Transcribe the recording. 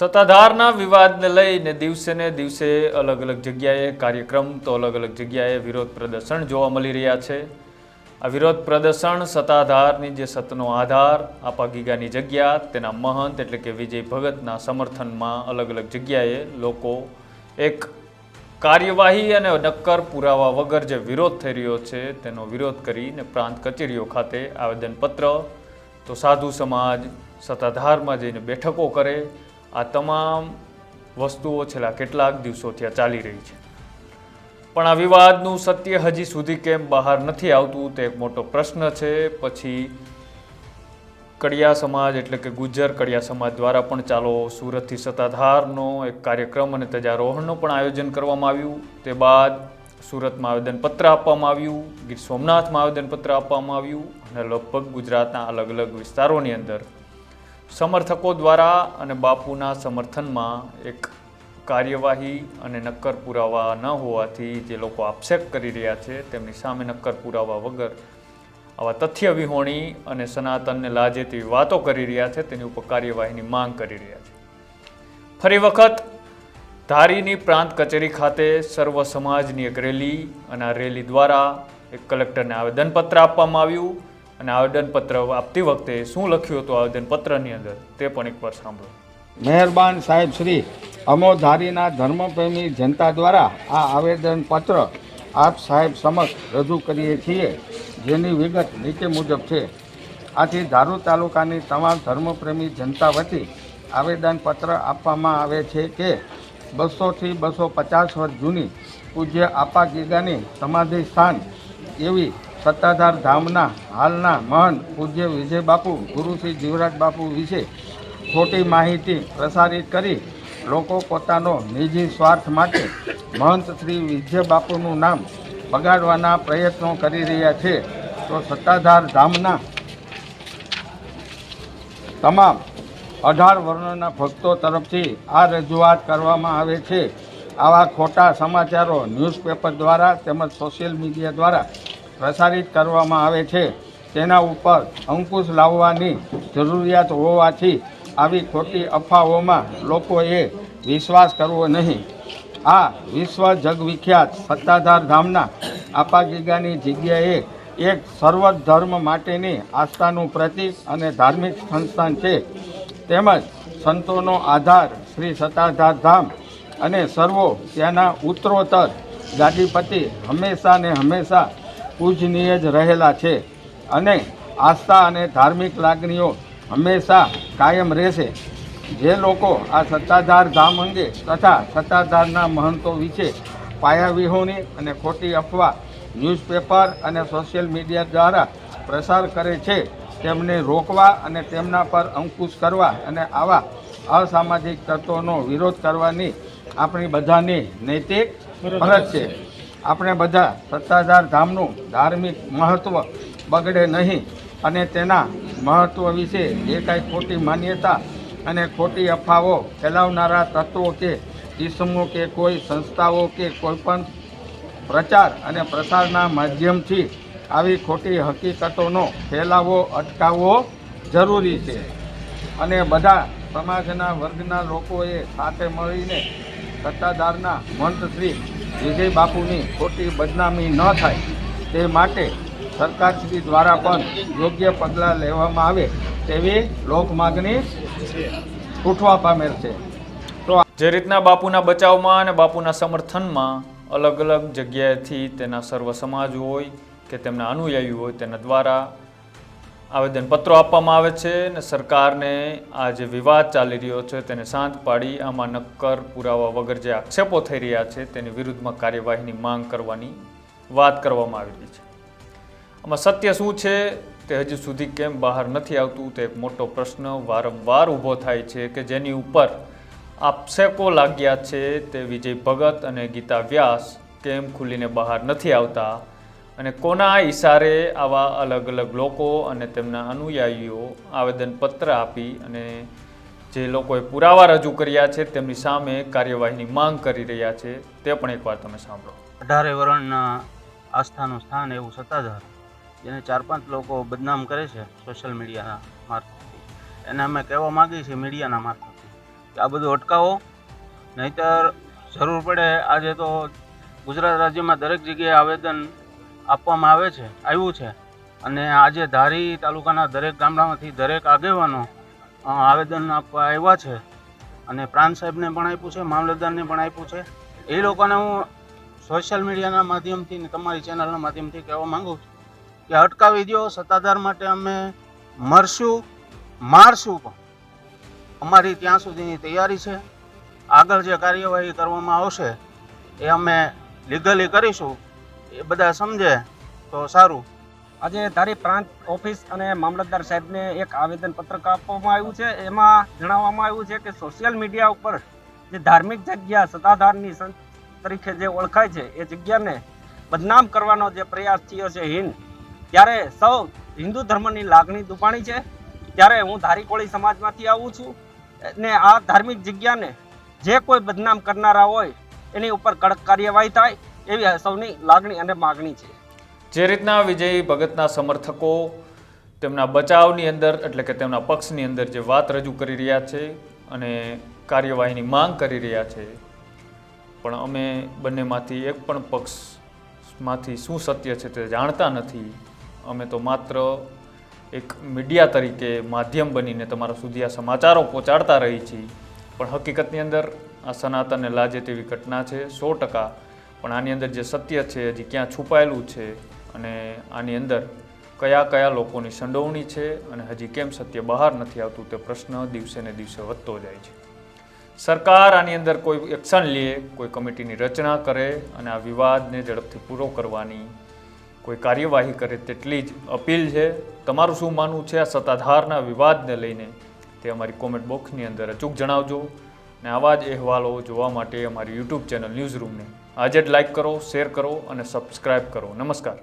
સત્તાધારના વિવાદને લઈને દિવસે ને દિવસે અલગ અલગ જગ્યાએ કાર્યક્રમ તો અલગ અલગ જગ્યાએ વિરોધ પ્રદર્શન જોવા મળી રહ્યા છે. આ વિરોધ પ્રદર્શન સત્તાધારની જે સતનો આધાર, આપા ગીગાની જગ્યા, તેના મહંત એટલે કે વિજય ભગતના સમર્થનમાં અલગ અલગ જગ્યાએ લોકો એક કાર્યવાહી અને નક્કર પુરાવા વગર જે વિરોધ થઈ રહ્યો છે, તેનો વિરોધ કરીને પ્રાંત કચેરીઓ ખાતે આવેદનપત્ર. તો સાધુ સમાજ સત્તાધારમાં જઈને બેઠકો કરે આ તમામ વસ્તુઓ છેલ્લા કેટલાક દિવસોથી ત્યાં ચાલી રહી છે. પણ આ વિવાદનું સત્ય હજી સુધી કેમ બહાર નથી આવતું તે એક મોટો પ્રશ્ન છે. પછી કડિયા સમાજ એટલે કે ગુજ્જર કડિયા સમાજ દ્વારા પણ ચાલો સુરતથી સત્તાધારનો એક કાર્યક્રમ અને ધ્વજારોહણનું પણ આયોજન કરવામાં આવ્યું. તે બાદ સુરતમાં આવેદનપત્ર આપવામાં આવ્યું, ગીર સોમનાથમાં આવેદનપત્ર આપવામાં આવ્યું અને લગભગ ગુજરાતના અલગ અલગ વિસ્તારોની અંદર સમર્થકો દ્વારા અને બાપુના સમર્થનમાં એક કાર્યવાહી અને નક્કર પુરાવા ન હોવાથી જે લોકો આક્ષેપ કરી રહ્યા છે, તેમની સામે નક્કર પુરાવા વગર આવા તથ્ય વિહોણી અને સનાતનને લાજે તેવી વાતો કરી રહ્યા છે, તેની ઉપર કાર્યવાહીની માંગ કરી રહ્યા છે. ફરી વખત ધારીની પ્રાંત કચેરી ખાતે સર્વ સમાજની એક રેલી અને આ રેલી દ્વારા એક કલેક્ટરને આવેદનપત્ર આપવામાં આવ્યું. અને આવેદનપત્ર આપતી વખતે શું લખ્યું હતું આવેદનપત્રની અંદર? તે પણ એકવાર સાંભળો. મહેરબાન સાહેબ શ્રી, અમોધારીના ધર્મપ્રેમી જનતા દ્વારા આ આવેદનપત્ર આપ સાહેબ સમક્ષ રજૂ કરીએ છીએ, જેની વિગત નીચે મુજબ છે. આથી ધારૂ તાલુકાની તમામ ધર્મપ્રેમી જનતા વતી આવેદનપત્ર આપવામાં આવે છે કે, બસોથી બસો પચાસ વર્ષ જૂની પૂજ્ય આપા ગીગાની સમાધિ સ્થાન એવી સત્તાધાર ધામના હાલના મહંત પૂજ્ય વિજય બાપુ ગુરુશ્રી જીવરાજ બાપુ વિશે ખોટી માહિતી પ્રસારિત કરી લોકો પોતાનો નિજી સ્વાર્થ માટે મહંત શ્રી વિજય બાપુનું નામ બગાડવાના પ્રયત્નો કરી રહ્યા છે. તો સત્તાધાર ધામના તમામ અઢાર વર્ણના ભક્તો તરફથી આ રજૂઆત કરવામાં આવે છે. આવા ખોટા સમાચારો ન્યૂઝપેપર દ્વારા તેમજ સોશિયલ મીડિયા દ્વારા પ્રસારિત કરવામાં આવે છે. તેના ઉપર અંકુશ લાવવાની જરૂરિયાત હોવાથી આવી ખોટી અફવાઓમાં લોકોએ વિશ્વાસ કરવો નહીં. આ વિશ્વ જગવિખ્યાત સત્તાધાર ધામના આપા ગીગાની જગ્યાએ એક સર્વ ધર્મ માટેની આસ્થાનું પ્રતીક અને ધાર્મિક સંસ્થાન છે. તેમજ સંતોનો આધાર શ્રી સત્તાધાર ધામ અને સર્વો ત્યાંના ઉત્તરોત્તર ગાદીપતિ હંમેશા ને હંમેશા પૂજનીય જ રહેલા છે અને આસ્થા અને ધાર્મિક લાગણીઓ હંમેશા કાયમ રહેશે. જે લોકો આ સત્તાધાર ધામ અંગે તથા સત્તાધારના મહંતો વિશે પાયાવિહોની અને ખોટી અફવા ન્યૂઝપેપર અને સોશિયલ મીડિયા દ્વારા પ્રસાર કરે છે, તેમને રોકવા અને તેમના પર અંકુશ કરવા અને આવા અસામાજિક તત્વોનો વિરોધ કરવાની આપણી બધાની નૈતિક ફરજ છે. આપણે બધા સત્તાધાર ધામનું ધાર્મિક મહત્ત્વ બગડે નહીં અને તેના મહત્ત્વ વિશે જે કાંઈ ખોટી માન્યતા અને ખોટી અફવાઓ ફેલાવનારા તત્વો કે ઇસમો કે કોઈ સંસ્થાઓ કે કોઈપણ પ્રચાર અને પ્રસારના માધ્યમથી આવી ખોટી હકીકતોનો ફેલાવો, અટકાવવો જરૂરી છે. અને બધા સમાજના વર્ગના લોકોએ સાથે મળીને સત્તાધારના મંત શ્રી વિજય બાપુની ખોટી બદનામી ન થાય તે માટે સરકારશ્રી દ્વારા પણ યોગ્ય પગલાં લેવામાં આવે તેવી લોકમાગણી ઉઠવા પામેલ છે. તો જે રીતના બાપુના બચાવમાં અને બાપુના સમર્થનમાં અલગ અલગ જગ્યાએથી તેના સર્વ સમાજ હોય કે તેમના અનુયાયી હોય તેના દ્વારા આવેદનપત્રો આપવામાં આવે છે અને સરકારને આ જે વિવાદ ચાલી રહ્યો છે તેને શાંત પાડી, આમાં નક્કર પુરાવા વગર જે આક્ષેપો થઈ રહ્યા છે તેની વિરુદ્ધમાં કાર્યવાહીની માંગ કરવાની વાત કરવામાં આવી રહી છે. આમાં સત્ય શું છે તે હજુ સુધી કેમ બહાર નથી આવતું તે એક મોટો પ્રશ્ન વારંવાર ઊભો થાય છે કે જેની ઉપર આક્ષેપો લાગ્યા છે તે વિજય ભગત અને ગીતા વ્યાસ કેમ ખુલીને બહાર નથી આવતા? અને કોના ઈશારે આવા અલગ અલગ લોકો અને તેમના અનુયાયીઓ આવેદનપત્ર આપી અને જે લોકોએ પુરાવા રજૂ કર્યા છે, તેમની સામે કાર્યવાહીની માંગ કરી રહ્યા છે, તે પણ એકવાર તમે સાંભળો. અઢારે વરણના આસ્થાનું સ્થાન એવું સત્તાધાર, જેને ચાર પાંચ લોકો બદનામ કરે છે સોશિયલ મીડિયાના મારફતથી એને અમે કહેવા માગીએ છીએ મીડિયાના મારફતથી કે આ બધું અટકાવો, નહીતર જરૂર પડે આજે તો ગુજરાત રાજ્યમાં દરેક જગ્યાએ આવેદન આપવામાં આવે છે, આવ્યું છે. અને આજે ધારી તાલુકાના દરેક ગામડામાંથી દરેક આગેવાનો આવેદન આપવા આવ્યા છે. અને પ્રાંત સાહેબને પણ આપ્યું છે, મામલતદારને પણ આપ્યું છે. એ લોકોને હું સોશિયલ મીડિયાના માધ્યમથી ને તમારી ચેનલના માધ્યમથી કહેવા માંગુ છું કે અટકાવી દો સત્તાધાર માટે અમે મરશું, મારશું પણ. અમારી ત્યાં સુધીની તૈયારી છે. આગળ જે કાર્યવાહી કરવામાં આવશે, એ અમે લીગલી કરીશું. એ બધા સમજે તો સારું. આજે ધારી પ્રાંત ઓફિસ અને મામલતદાર સાહેબને એક આવેદન પત્રક આપવામાં આવ્યું છે. એમાં જણાવવામાં આવ્યું છે કે સોશિયલ મીડિયા ઉપર જે ધાર્મિક જગ્યા સત્તાધારની તરીકે જે ઓળખાય છે, એ જગ્યાને બદનામ કરવાનો જે પ્રયાસ થયો છે હિન્દ, ત્યારે સૌ હિન્દુ ધર્મની લાગણી દુભાણી છે. ત્યારે હું ધારી કોળી સમાજમાંથી આવું છું ને આ ધાર્મિક જગ્યાને જે કોઈ બદનામ કરનારા હોય, એની ઉપર કડક કાર્યવાહી થાય. એવી સૌની લાગણી અને માગણી છે. જે રીતના વિજય ભગતના સમર્થકો તેમના બચાવની અંદર, એટલે કે તેમના પક્ષની અંદર જે વાત રજૂ કરી રહ્યા છે અને કાર્યવાહીની માંગ કરી રહ્યા છે, પણ અમે બંનેમાંથી એક પણ પક્ષમાંથી શું સત્ય છે તે જાણતા નથી. અમે તો માત્ર એક મીડિયા તરીકે માધ્યમ બનીને તમારા સુધી આ સમાચારો પહોંચાડતા રહી છીએ. પણ હકીકતની અંદર આ સનાતનને લાજે તેવી ઘટના છે, સો ટકા પણ આની અંદર જે સત્ય છે, હજી ક્યાં છુપાયેલું છે અને આની અંદર કયા કયા લોકોની સંડોવણી છે અને હજી કેમ સત્ય બહાર નથી આવતું તે પ્રશ્ન દિવસે ને દિવસે વધતો જાય છે. સરકાર આની અંદર કોઈ એક્શન લે, કોઈ કમિટીની રચના કરે અને આ વિવાદને ઝડપથી પૂરો કરવાની કોઈ કાર્યવાહી કરે તેટલી જ અપીલ છે. તમારું શું માનવું છે આ સત્તાધારના વિવાદને લઈને? તે અમારી કોમેન્ટ બોક્સની અંદર અચૂક જણાવજો. અને આવા જ અહેવાલો જોવા માટે અમારી યુટ્યુબ ચેનલ ન્યૂઝ રૂમને આજે જ લાઈક કરો શેર કરો અને સબસ્ક્રાઈબ કરો. નમસ્કાર.